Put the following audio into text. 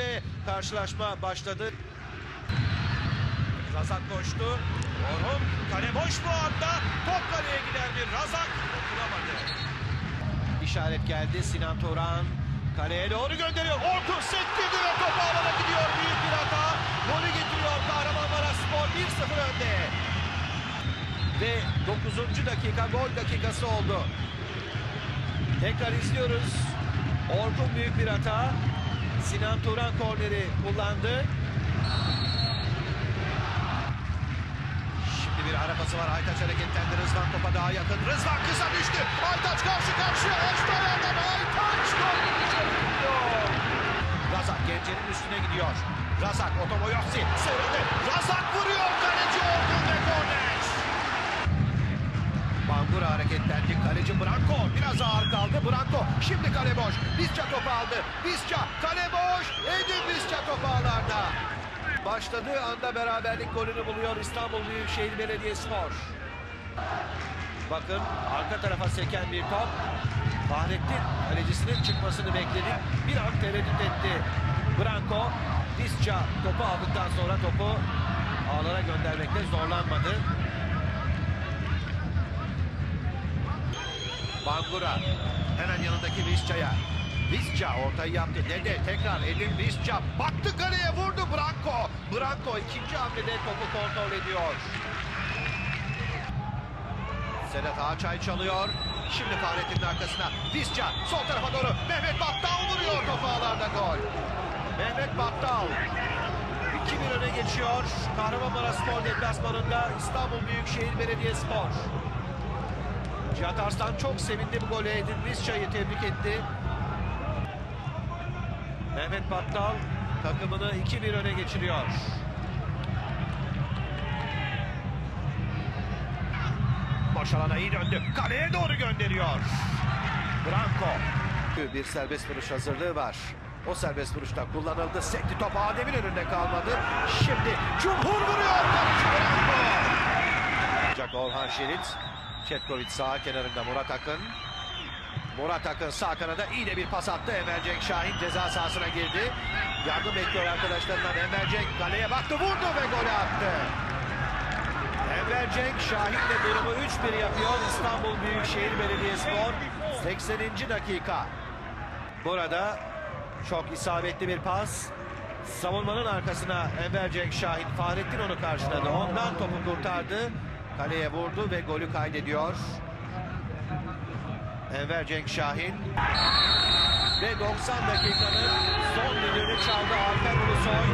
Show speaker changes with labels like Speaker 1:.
Speaker 1: ve karşılaşma başladı. Razak koştu. Orhun kale boş bu anda. Top kaleye giden bir Razak dokunamadı. İşaret geldi Sinan Turan. Kaleye doğru gönderiyor. Orkun sektirdi ve top ağlara gidiyor. Büyük bir hata. Golü getiriyor Kahramanmaraş Spor 1-0 önde. Ve 9. dakika gol dakikası oldu. Tekrar izliyoruz. Orkun büyük bir hata. Sinan Turan korneri kullandı. Şimdi bir arabası var. Aytaç hareketlendi. Rızvan topa daha yakın. Rızvan kısa düştü. Aytaç karşı karşıya. Ayağından. Aytaç gol dışarı gidiyor. Razak Gencer'in üstüne gidiyor. Razak Otomoyossi sıyrıldı. Razak vuruyor. Kaleci Orkun ve korner. Bangura hareketlendi. Kaleci Branko biraz ağır kaldı. Branko şimdi kale boş. Visca topu aldı. Visca kale boş. Edin Visca topu ağlarda. Başladığı anda beraberlik golünü buluyor İstanbul Büyükşehir Belediyespor. Bakın arka tarafa seken bir top. Fahrettin kalecisinin çıkmasını bekledi. Bir an tereddüt etti. Branko Visca topu aldıktan sonra topu ağlara göndermekte zorlanmadı. Bangura hemen yanındaki Visca'ya. Visca ortayı yaptı. Dede tekrar Edin Visca. Baktı kaleye vurdu Branko. Branko ikinci hamlede topu kontrol ediyor. Sedat Ağaçay çalıyor. Şimdi Fahrettin'in arkasına. Visca sol tarafa doğru. Mehmet Battal vuruyor topu ağlarda gol. Mehmet Battal. 2-1 öne geçiyor. Kahramanmaraş Spor deplasmanında İstanbul Büyükşehir Belediyespor. Cihat Arslan çok sevindi bu gole. Edin Visca'yı tebrik etti. Mehmet Battal takımını 2-1 öne geçiriyor. Boş alana iyi döndü. Kaleye doğru gönderiyor. Branko. Bir serbest vuruş hazırlığı var. O serbest vuruşta kullanıldı. Sekti top Adem'in önünde kalmadı. Şimdi Cumhur vuruyor. Branko. Orhan Şerit. Çetkovic sağ kenarında Murat Akın. Murat Akın sağ kanada iyi de bir pas attı. Emel Cenk Şahin ceza sahasına girdi. Yardım bekliyor arkadaşlarından. Emel Cenk kaleye baktı vurdu ve golü attı. Enver Cenk Şahin'le durumu 3-1 yapıyor İstanbul Büyükşehir Belediyespor 80. dakika. Burada çok isabetli bir pas. Savunmanın arkasına Enver Cenk Şahin Fahrettin onu karşıladı. Ondan topu kurtardı. Kaleye vurdu ve golü kaydediyor. Enver Cenk Şahin. Ve 90 dakikanın son düdüğünü çaldı Alper Ulusoy.